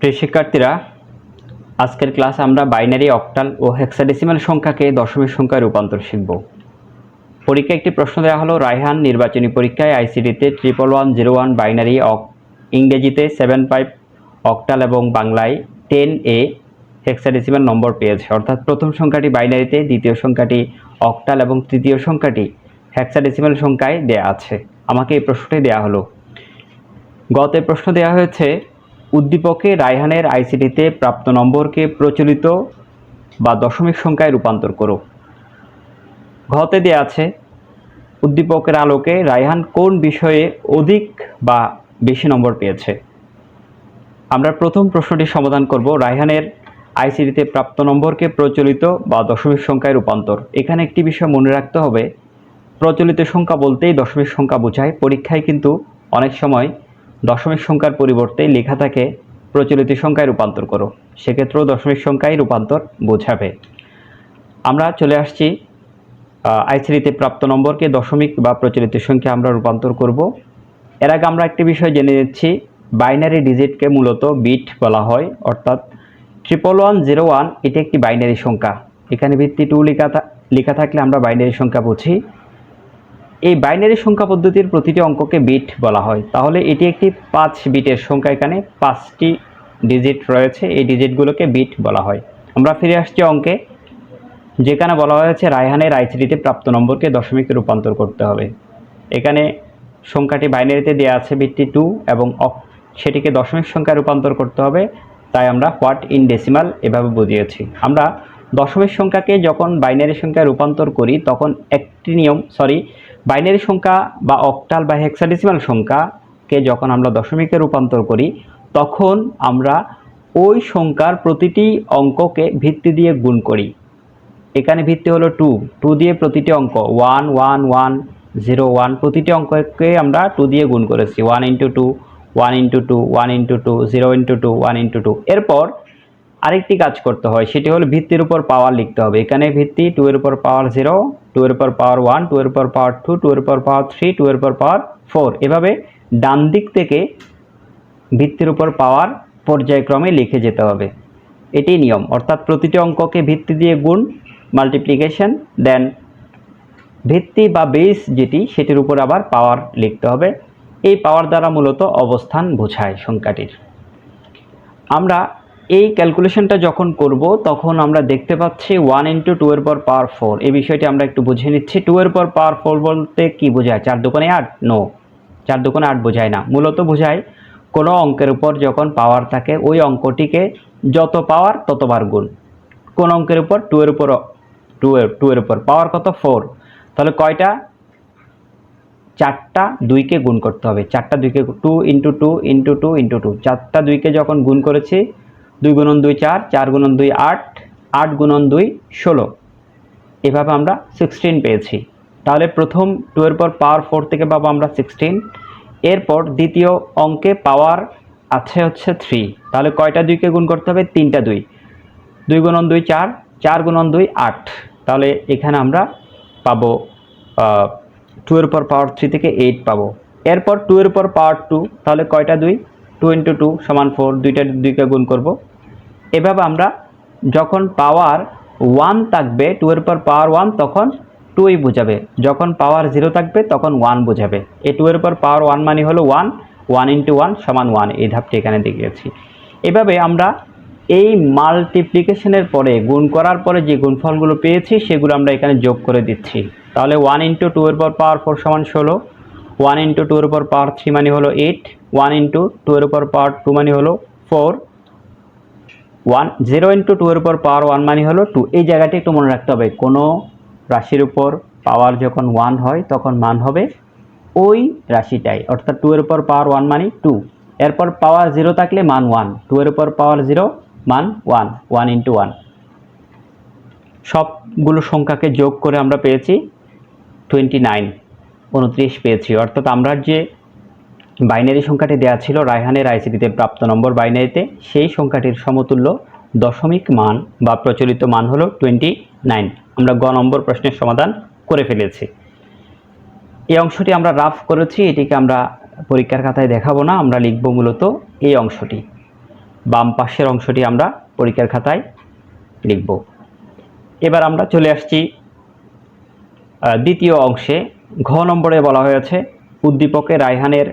প্রিয় শিক্ষার্থীরা, আজকের ক্লাস আমরা বাইনারি, অক্টাল ও হেক্সাডেসিমাল সংখ্যাকে দশমিক সংখ্যায় রূপান্তর শিখব। পরীক্ষায় একটি প্রশ্ন দেওয়া হলো, রায়হান নির্বাচনী পরীক্ষায় আইসিডিতে triple one zero one binary, অক, ইংরেজিতে সেভেন ফাইভ অক্টাল এবং বাংলায় টেন এ হেক্সাডেসিমাল নম্বর পেয়েছে। অর্থাৎ প্রথম সংখ্যাটি বাইনারিতে, দ্বিতীয় সংখ্যাটি অক্টাল এবং তৃতীয় সংখ্যাটি হেক্সাডেসিমাল সংখ্যায় দেয়া আছে। আমাকে এই প্রশ্নটি দেওয়া হলো। গত প্রশ্ন দেওয়া হয়েছে উদ্দীপকে রায়হানের আইসিটিতে প্রাপ্ত নম্বরকে প্রচলিত বা দশমিক সংখ্যায় রূপান্তর করো ঘতে দেওয়া আছে, উদ্দীপকের আলোকে রায়হান কোন বিষয়ে অধিক বা বেশি নম্বর পেয়েছে? আমরা প্রথম প্রশ্নটি সমাধান করব, রায়হানের আইসিটিতে প্রাপ্ত নম্বরকে প্রচলিত বা দশমিক সংখ্যায় রূপান্তর। এখানে একটি বিষয় মনে রাখতে হবে, প্রচলিত সংখ্যা বলতেই দশমিক সংখ্যা বোঝায়। পরীক্ষায় কিন্তু অনেক সময় দশমিক সংখ্যার পরিবর্তে লেখা থাকে প্রচলিত সংখ্যায় রূপান্তর করো। সেক্ষেত্রেও দশমিক সংখ্যায় রূপান্তর বোঝাবে। আমরা চলে আসছি আইসিডিতে প্রাপ্ত নম্বরকে দশমিক বা প্রচলিত সংখ্যা আমরা রূপান্তর করব। এর আগে আমরা একটি বিষয় জেনে নিচ্ছি, বাইনারি ডিজিটকে মূলত বিট বলা হয়, অর্থাৎ ট্রিপল ওয়ান জিরো ওয়ান এটি একটি বাইনারি সংখ্যা। এখানে ভিত্তি টু লেখা লেখা থাকলে আমরা বাইনারি সংখ্যা বুঝি। এই বাইনারি সংখ্যা পদ্ধতির প্রতিটি অঙ্ককে বিট বলা হয়। তাহলে এটি একটি পাঁচ বিটের সংখ্যা এখানে। পাঁচটি ডিজিট রয়েছে। এই ডিজিটগুলোকে বিট বলা হয়। আমরা ফিরে আসছি অঙ্কে। যেখানে বলা হয়েছে, রায়হানের আইসিডিতে প্রাপ্ত নম্বরকে দশমিকে রূপান্তর করতে হবে। এখানে সংখ্যাটি বাইনারিতে দেওয়া আছে বিটটি টু এবং সেটিকে দশমিক সংখ্যায় রূপান্তর করতে হবে। তাই আমরা হোয়াট ইন ডেসিমাল এভাবে বুঝিয়েছি। আমরা দশমিক সংখ্যাকে যখন বাইনারি সংখ্যায় রূপান্তর করি, তখন একটি নিয়ম সরি বাইনারি সংখ্যা বা অক্টাল বা হেক্সাডেসিমাল সংখ্যাকে যখন আমরা দশমিকে রূপান্তর করি, তখন আমরা ওই সংখ্যার প্রতিটি অঙ্ককে ভিত্তি দিয়ে গুণ করি। এখানে ভিত্তি হলো টু টু দিয়ে প্রতিটি অঙ্ক one one one zero one প্রতিটি অঙ্ককে আমরা টু দিয়ে গুণ করেছি। One into two one into two one into two zero into two one into two এরপর আরেকটি কাজ করতে হয়, সেটি হলো ভিত্তির উপর পাওয়ার লিখতে হবে। এখানে ভিত্তি টু এর উপর পাওয়ার জিরো টু উপর পাওয়ার ওয়ান টু উপর পাওয়ার টু টু উপর পাওয়ার থ্রি টু উপর পাওয়ার ফোর এভাবে ডান দিক থেকে ভিত্তির উপর পাওয়ার পর্যায়ক্রমে লিখে যেতে হবে। এটি নিয়ম। অর্থাৎ প্রতিটি অঙ্ককে ভিত্তি দিয়ে গুণ মাল্টিপ্লিকেশন দেন ভিত্তি বা বেস যেটি, সেটির উপর আবার পাওয়ার লিখতে হবে। এই পাওয়ার দ্বারা মূলত অবস্থান বোঝায় সংখ্যাটির। আমরা এই ক্যালকুলেশনটা যখন করব, তখন আমরা দেখতে পাচ্ছি ওয়ান ইন্টু টু এর পর পাওয়ার ফোর এই বিষয়টি আমরা একটু বুঝে নিচ্ছি। টু এর পর পাওয়ার ফোর বলতে কি বোঝায়? চার দোকানে আট? নো চার দোকানে আট বোঝায় না। মূলত বোঝায় কোনো অঙ্কের উপর যখন পাওয়ার থাকে, ওই অঙ্কটিকে যত পাওয়ার ততবার গুণ। কোন অঙ্কের উপর? টু এর উপর টু এর টু এর উপর। পাওয়ার কত? ফোর তাহলে কয়টা? চারটা দুইকে গুণ করতে হবে। চারটা দুইকে two into two into two into two চারটা দুইকে যখন গুণ করেছি দুই গুণন দুই চার চার গুণন দুই আট আট গুণন দুই ষোলো। এভাবে আমরা সিক্সটিন পেয়েছি। তাহলে প্রথম টু এর পর পাওয়ার ফোর থেকে পাবো আমরা সিক্সটিন এরপর দ্বিতীয় অঙ্কে পাওয়ার আছে হচ্ছে থ্রি তাহলে কয়টা দুইকে গুণ করতে হবে? তিনটা দুই। দুই গুণন দুই চার চার গুণন দুই আট। তাহলে এখানে আমরা পাবো টু এর পর পাওয়ার থ্রি থেকে এইট পাবো। এরপর টু এর পর পাওয়ার টু তাহলে কয়টা দুই? টু ইন্টু টু সমান ফোর দুইটা দুইকে গুণ করব। এভাবে আমরা যখন পাওয়ার ওয়ান থাকবে টু এর পর পাওয়ার ওয়ান তখন টুই বোঝাবে। যখন পাওয়ার জিরো থাকবে, তখন ওয়ান বোঝাবে। এই টু এর পর পাওয়ার ওয়ান মানে হলো ওয়ান ওয়ান ইন্টু ওয়ান সমান ওয়ান এই ধাপটি এখানে দেখিয়েছি। এভাবে আমরা এই মাল্টিপ্লিকেশনের পরে, গুণ করার পরে যে গুণফলগুলো পেয়েছি, সেগুলো আমরা এখানে যোগ করে দিচ্ছি। তাহলে ওয়ান ইন্টু টু এর পর পাওয়ার ফোর সমান ষোলো ওয়ান ইন্টু টু এর উপর পাওয়ার থ্রি মানে হলো এইট ওয়ান ইন্টু টু এর উপর পাওয়ার টু মানে হলো four one zero into two এর উপর পাওয়ার ওয়ান মানে হলো টু এই জায়গাটি একটু মনে রাখতে হবে, কোনো রাশির উপর পাওয়ার যখন ওয়ান হয়, তখন মান হবে ওই রাশিটাই। অর্থাৎ টু এর উপর পাওয়ার ওয়ান মানে টু এরপর পাওয়ার জিরো থাকলে মান ওয়ান টু এর উপর পাওয়ার জিরো মান ওয়ান ওয়ান ইন্টু ওয়ান সবগুলো সংখ্যাকে যোগ করে আমরা পেয়েছি টোয়েন্টি নাইন উনত্রিশ পেয়েছি। অর্থাৎ আমরা যে বাইনারি সংখ্যাটি দেওয়া ছিল, রায়হানের আইসিটিতে প্রাপ্ত নম্বর বাইনারিতে, সেই সংখ্যাটির সমতুল্য দশমিক মান বা প্রচলিত মান হলো টোয়েন্টি নাইন। আমরা গ নম্বর প্রশ্নের সমাধান করে ফেলেছি। এই অংশটি আমরা রাফ করেছি, এটিকে আমরা পরীক্ষার খাতায় দেখাবো না, আমরা লিখব মূলত এই অংশটি। বাম পাশের অংশটি আমরা পরীক্ষার খাতায় লিখব। এবার আমরা চলে আসছি দ্বিতীয় অংশে ঘ নম্বরে বলা হয়েছে, উদ্দীপকে রায়হানের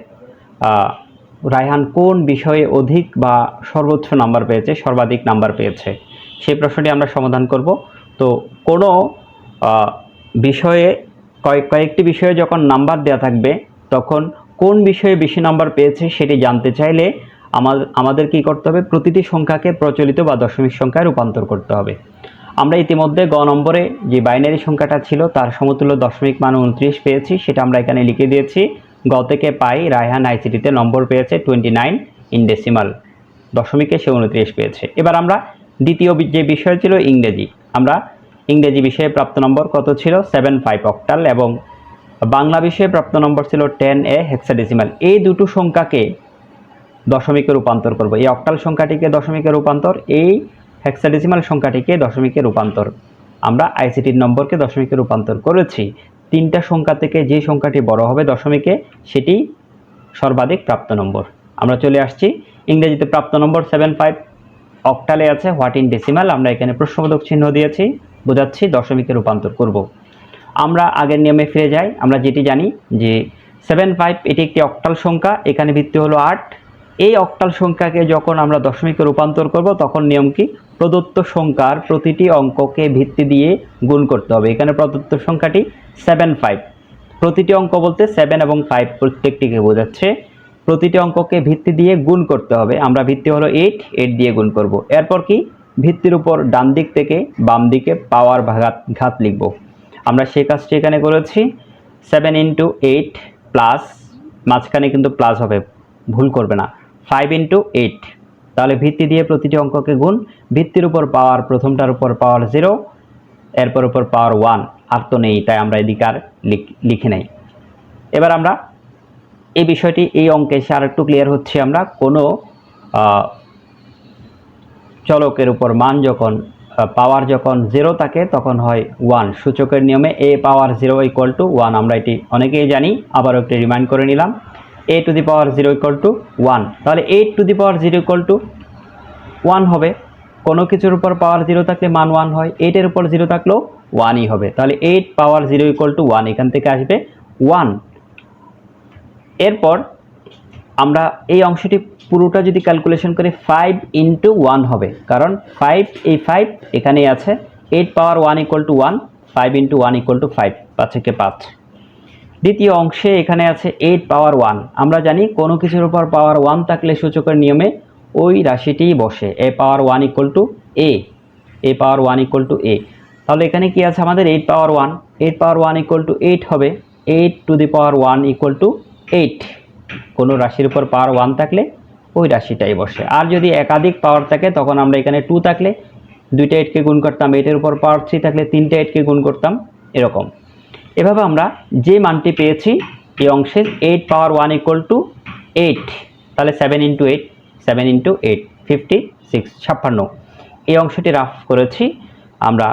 রায়হান কোন বিষয়ে অধিক বা সর্বোচ্চ নাম্বার পেয়েছে, সর্বাধিক নাম্বার পেয়েছে? সেই প্রশ্নটি আমরা সমাধান করব। তো কোনো বিষয়ে, কয়েক, কয়েকটি বিষয়ে যখন নাম্বার দেওয়া থাকবে, তখন কোন বিষয়ে বেশি নাম্বার পেয়েছে সেটি জানতে চাইলে আমাদের আমাদের কী করতে হবে? প্রতিটি সংখ্যাকে প্রচলিত বা দশমিক সংখ্যায় রূপান্তর করতে হবে। আমরা ইতিমধ্যে গ নম্বরে যে বাইনারি সংখ্যাটা ছিল তার সমতুল্য দশমিক মান উনত্রিশ পেয়েছি, সেটা আমরা এখানে লিখে দিয়েছি। গ থেকে পাই রায়হান আইসিটিতে নম্বর পেয়েছে টোয়েন্টি নাইন ইন ডেসিমাল। দশমিকে সে উনত্রিশ পেয়েছে। এবার আমরা দ্বিতীয় যে বিষয় ছিল ইংরেজি। আমরা ইংরেজি বিষয়ে প্রাপ্ত নম্বর কত ছিল? সেভেন ফাইভ অক্টাল এবং বাংলা বিষয়ে প্রাপ্ত নম্বর ছিল টেন এ হেক্সাডেসিমাল। এই দুটো সংখ্যাকে দশমিকে রূপান্তর করব। এই অক্টাল সংখ্যাটিকে দশমিকে রূপান্তর। এই হেক্সাডেসিমাল সংখ্যাটিকে দশমিকে রূপান্তর। আমরা আইসিটির নম্বরকে দশমিকে রূপান্তর করেছি। তিনটা সংখ্যা থেকে যে সংখ্যাটি বড় হবে দশমিকে, সেটি সর্বাধিক প্রাপ্ত নম্বর। আমরা চলে আসছি। ইংরেজিতে প্রাপ্ত নম্বর সেভেন ফাইভ অক্টালে আছে হোয়াট ইন ডেসিমাল আমরা এখানে প্রশ্নবোধক চিহ্ন দিয়েছি। বোঝাচ্ছি, দশমিকে রূপান্তর করব। আমরা আগের নিয়মে ফিরে যাই। আমরা যেটি জানি যে সেভেন ফাইভ এটি একটি অক্টাল সংখ্যা, এখানে ভিত্তি হলো আট। এই অক্টাল সংখ্যাকে যখন আমরা দশমিকে রূপান্তর করব, তখন নিয়ম কি? প্রদত্ত সংখ্যার প্রতিটি অঙ্ককে ভিত্তি দিয়ে গুণ করতে হবে। এখানে প্রদত্ত সংখ্যাটি সেভেন ফাইভ প্রতিটি অঙ্ক বলতে সেভেন এবং ফাইভ প্রত্যেকটিকে বোঝাচ্ছে। প্রতিটি অঙ্ককে ভিত্তি দিয়ে গুণ করতে হবে। আমরা ভিত্তি হলো এইট এইট দিয়ে গুণ করব। এরপর কি? ভিত্তির উপর ডান দিক থেকে বাম দিকে পাওয়ার ভাগাত ঘাত লিখব। আমরা সেই কাজটি এখানে করেছি। সেভেন ইন্টু এইট প্লাস মাঝখানে কিন্তু প্লাস হবে। ভুল করবে না। ফাইভ ইন্টু এইট তাহলে ভিত্তি দিয়ে প্রতিটি অঙ্ককে গুণ, ভিত্তির উপর পাওয়ার প্রথমটার উপর পাওয়ার জিরো এরপর উপর পাওয়ার ওয়ান আর তো নেই, তাই আমরা এদিকে আর লিখে নেই। এবার আমরা এই বিষয়টি, এই অঙ্কে এসে আর একটু ক্লিয়ার হচ্ছে আমরা, কোনো চলকের উপর মান যখন পাওয়ার যখন জিরো থাকে, তখন হয় ওয়ান সূচকের নিয়মে a power zero equal to one আমরা এটি অনেকেই জানি, আবারও একটি রিমাইন্ড করে নিলাম। A to the power zero equal to one তাহলে eight to the power zero equal to one হবে। কোনো কিছুর উপর পাওয়ার জিরো থাকলে মান ওয়ান হয়। এইটের উপর জিরো থাকলেও ওয়ানই হবে। তাহলে eight power zero equal to one এখান থেকে আসবে ওয়ান এরপর আমরা এই অংশটি পুরোটা যদি ক্যালকুলেশন করি ফাইভ ইন্টু ওয়ান হবে। কারণ ফাইভ এই ফাইভ এখানেই আছে। Eight power one equal to one five into one equal to five পাঁচ থেকে পাঁচ। দ্বিতীয় অংশে এখানে আছে এইট পাওয়ার ওয়ান আমরা জানি কোনো কিছুর উপর পাওয়ার ওয়ান থাকলে সূচকের নিয়মে ওই রাশিটিই বসে। A power one equal to a a power one equal to a তাহলে এখানে কি আছে আমাদের eight power one eight power one equal to eight হবে। Eight to the power one equal to eight কোনো রাশির উপর পাওয়ার ওয়ান থাকলে ওই রাশিটাই বসে। আর যদি একাধিক পাওয়ার থাকে, তখন আমরা এখানে টু থাকলে দুইটা এইটকে গুণ করতাম। এইটের উপর পাওয়ার থ্রি থাকলে তিনটে এইটকে গুণ করতাম। এরকম। এভাবে আমরা যে মানটি পেয়েছি, এই অংশের eight power one equal to eight তাহলে seven into eight seven into eight fifty six ছাপ্পান্ন। এই অংশটি রাফ করেছি, আমরা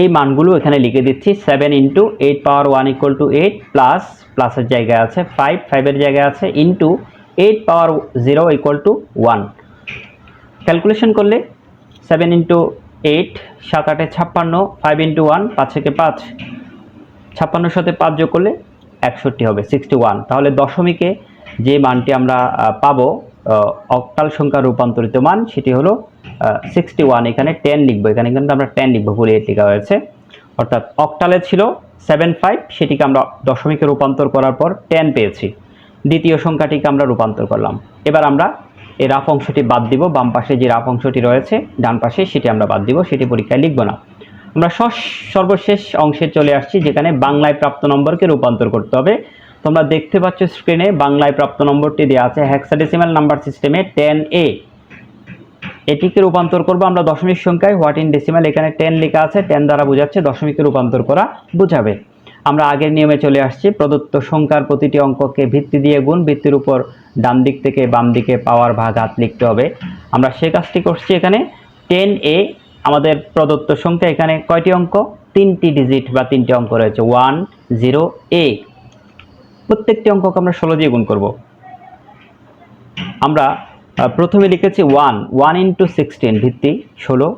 এই মানগুলো এখানে লিখে দিচ্ছি seven into eight power one equal to eight plus প্লাসের জায়গায় আছে ফাইভ ফাইভের জায়গায় আছে into eight power zero equal to one calculation করলে সেভেন ইন্টু এইট সাত আটে ছাপ্পান্ন ফাইভ ইন্টু ওয়ান পাঁচ থেকে পাঁচ ছাপ্পান্নর সাথে পাঁচ যোগ করলে একষট্টি হবে সিক্সটি ওয়ান তাহলে দশমিকে যে মানটি আমরা পাবো অক্টাল সংখ্যা রূপান্তরিত মান, সেটি হলো সিক্সটি ওয়ান এখানে টেন লিখব, এখানে কিন্তু আমরা টেন লিখব, ভুলে লেখা হয়েছে। অর্থাৎ অক্টালে ছিল সেভেন ফাইভ সেটিকে আমরা দশমিকে রূপান্তর করার পর টেন পেয়েছি। দ্বিতীয় সংখ্যাটিকে আমরা রূপান্তর করলাম। এবার আমরা এই রাফ অংশটি বাদ দিব, বাম পাশে যে রাফ অংশটি রয়েছে, ডান পাশে সেটি আমরা বাদ দিব, সেটি পরীক্ষায় লিখব না। আমরা সর্বশেষ অংশে চলে আসছি, যেখানে বাংলায় প্রাপ্ত নম্বরকে রূপান্তর করতে হবে। তোমরা দেখতে পাচ্ছ স্ক্রিনে বাংলায় প্রাপ্ত নম্বরটি দেওয়া আছে হ্যাক্সাডেসিমাল নাম্বার সিস্টেমে টেন এ এটিকে রূপান্তর করব আমরা দশমিক সংখ্যায় হোয়াট ইন ডেসিমাল এখানে টেন লেখা আছে টেন দ্বারা বোঝাচ্ছে, দশমিকে রূপান্তর করা বোঝাবে। আমরা আগের নিয়মে চলে আসছি, প্রদত্ত সংখ্যার প্রতিটি অঙ্ককে ভিত্তি দিয়ে গুণ, ভিত্তির উপর ডান দিক থেকে বাম দিকে পাওয়ার ভাগ হাত লিখতে হবে। আমরা সে কাজটি করছি এখানে টেন এ আমাদের প্রদত্ত সংখ্যা এখানে কয়টি অঙ্ক? তিনটি ডিজিট বা তিনটি অঙ্ক রয়েছে। ওয়ান জিরো এ প্রত্যেকটি অঙ্ককে আমরা ষোলো দিয়ে গুণ করব। আমরা প্রথমে লিখেছি ওয়ান ওয়ান ইন্টু সিক্সটিন ভিত্তি ষোলো।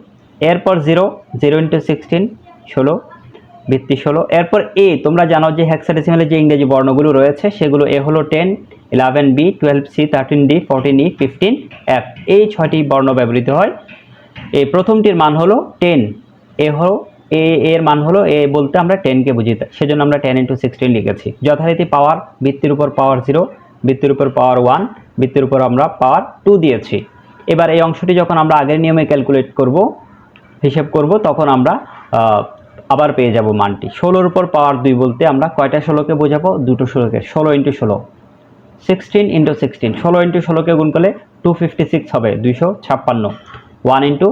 এরপর জিরো জিরো ইন্টু সিক্সটিন ষোলো। ভিত্তি ষোলো। এরপর এ তোমরা জানো যে হেক্সাডেসিমালের যে ইংরেজি বর্ণগুলো রয়েছে, সেগুলো এ হলো ten eleven B twelve C thirteen D fourteen E fifteen F এই ছয়টি বর্ণ ব্যবহৃত হয়। এই প্রথমটির মান হলো টেন এ হলো এ, এর মান হলো এ বলতে আমরা টেনকে বুঝি, সেজন্য আমরা টেন ইন্টু সিক্সটিন লিখেছি। যথারীতি পাওয়ার বৃত্তির উপর পাওয়ার জিরো বৃত্তির উপর পাওয়ার ওয়ান বৃত্তির উপর আমরা পাওয়ার টু দিয়েছি। এবার এই অংশটি যখন আমরা আগের নিয়মে ক্যালকুলেট করব, হিসেব করব, তখন আমরা আবার পেয়ে যাব মানটি। ষোলোর উপর পাওয়ার দুই বলতে আমরা কয়টা ষোলোকে বোঝাবো? দুটো ষোলোকে। ষোলো ইন্টু ষোলো। সিক্সটিন ইন্টু সিক্সটিন ষোলো ইন্টু ষোলোকে গুণ করলে টু ফিফটি সিক্স হবে, দুইশো ছাপ্পান্ন। One into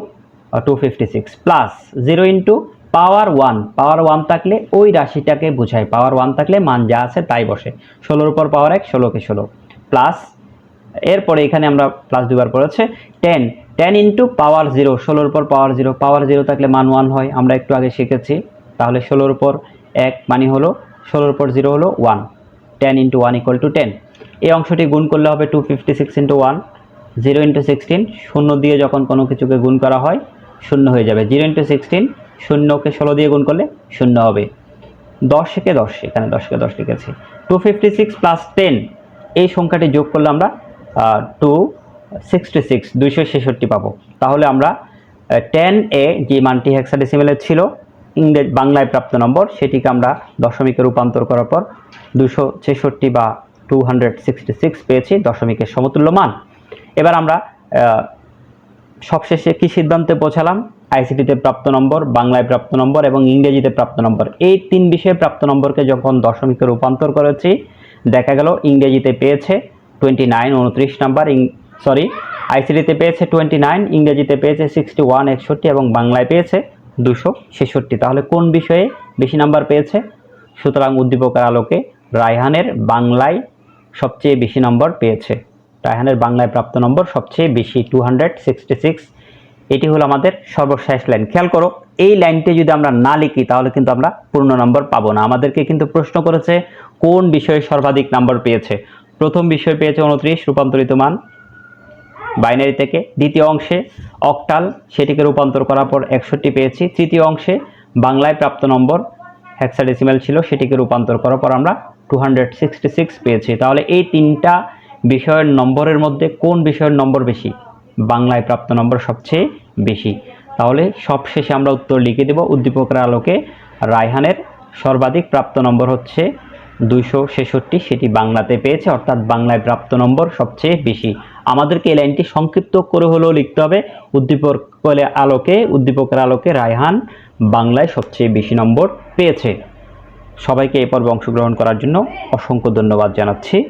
two fifty six plus zero into power one power one থাকলে ওই রাশিটাকে বোঝায় পাওয়ার ওয়ান থাকলে মান যা আছে তাই বসে। ষোলোর উপর পাওয়ার এক, ষোলোকে ষোলো প্লাস এরপরে এখানে আমরা প্লাস দুবার পড়েছে ten ten into power zero ষোলোর উপর পাওয়ার জিরো পাওয়ার জিরো থাকলে মান ওয়ান হয়। আমরা একটু আগে শিখেছি। তাহলে ষোলোর উপর এক মানে হলো, ষোলোর উপর জিরো হলো one ten into one equal to ten এই অংশটি গুণ করলে হবে two fifty six into one zero into sixteen শূন্য দিয়ে যখন কোনো কিছুকে গুণ করা হয়, শূন্য হয়ে যাবে। জিরো ইন্টু সিক্সটিন শূন্যকে ষোলো দিয়ে গুণ করলে শূন্য হবে। দশকে দশ, এখানে দশকে দশ লিখেছি। Two fifty six plus ten এই সংখ্যাটি যোগ করলে আমরা টু সিক্সটি সিক্স দুইশো ছেষট্টি পাবো। তাহলে আমরা টেন এ যে মানটি হেক্সাডেসিমেলের ছিল, ইংরেজ, বাংলায় প্রাপ্ত নম্বর, সেটিকে আমরা দশমিকে রূপান্তর করার পর দুশো ছেষট্টি বা টু হান্ড্রেড সিক্সটি সিক্স পেয়েছি, দশমিকের সমতুল্য মান। এবার আমরা সবশেষে কি সিদ্ধান্তে পৌঁছালাম? আইসিটিতে প্রাপ্ত নম্বর, বাংলায় প্রাপ্ত নম্বর এবং ইংরেজিতে প্রাপ্ত নম্বর। এই তিন বিষয়ে প্রাপ্ত নম্বরকে যখন দশমিকে রূপান্তর করেছি, দেখা গেল ইংরেজিতে পেয়েছে টোয়েন্টি নাইন উনত্রিশ নাম্বার সরি আইসিটিতে পেয়েছে টোয়েন্টি নাইন ইংরেজিতে পেয়েছে সিক্সটি ওয়ান একষট্টি এবং বাংলায় পেয়েছে দুশো ছেষট্টি। তাহলে কোন বিষয়ে বেশি নাম্বার পেয়েছে? সুতরাং উদ্দীপকের আলোকে রায়হানের বাংলায় সবচেয়ে বেশি নম্বর পেয়েছে। রায়হানের বাংলায় প্রাপ্ত নম্বর সবচেয়ে বেশি টু এটি হলো আমাদের সর্বশেষ লাইন খেয়াল করো, এই লাইনটি যদি আমরা না লিখি, তাহলে কিন্তু আমরা পূর্ণ নম্বর পাবো না। আমাদেরকে কিন্তু প্রশ্ন করেছে, কোন বিষয়ে সর্বাধিক নম্বর পেয়েছে? প্রথম বিষয় পেয়েছে উনত্রিশ, রূপান্তরিত মান বাইনারি থেকে। দ্বিতীয় অংশে অক্টাল সেটিকে রূপান্তর করার পর একষট্টি পেয়েছি। তৃতীয় অংশে বাংলায় প্রাপ্ত নম্বর হেক্সাডেসিমাল ছিল, সেটিকে রূপান্তর করার পর আমরা টু পেয়েছি। তাহলে এই তিনটা বিষয়ের নম্বরের মধ্যে কোন বিষয়ের নম্বর বেশি? বাংলায় প্রাপ্ত নম্বর সবচেয়ে বেশি। তাহলে সবশেষে আমরা উত্তর লিখে দেব উদ্দীপকের আলোকে। রায়হানের সর্বাধিক প্রাপ্ত নম্বর হচ্ছে দুইশো ছেষট্টি, সেটি বাংলাতে পেয়েছে, অর্থাৎ বাংলায় প্রাপ্ত নম্বর সবচেয়ে বেশি। আমাদেরকে এই লাইনটি সংক্ষিপ্ত করে হলেও লিখতে হবে। উদ্দীপকের আলোকে উদ্দীপকের আলোকে রায়হান বাংলায় সবচেয়ে বেশি নম্বর পেয়েছে। সবাইকে এই পর্বে অংশগ্রহণ করার জন্য অসংখ্য ধন্যবাদ জানাচ্ছি।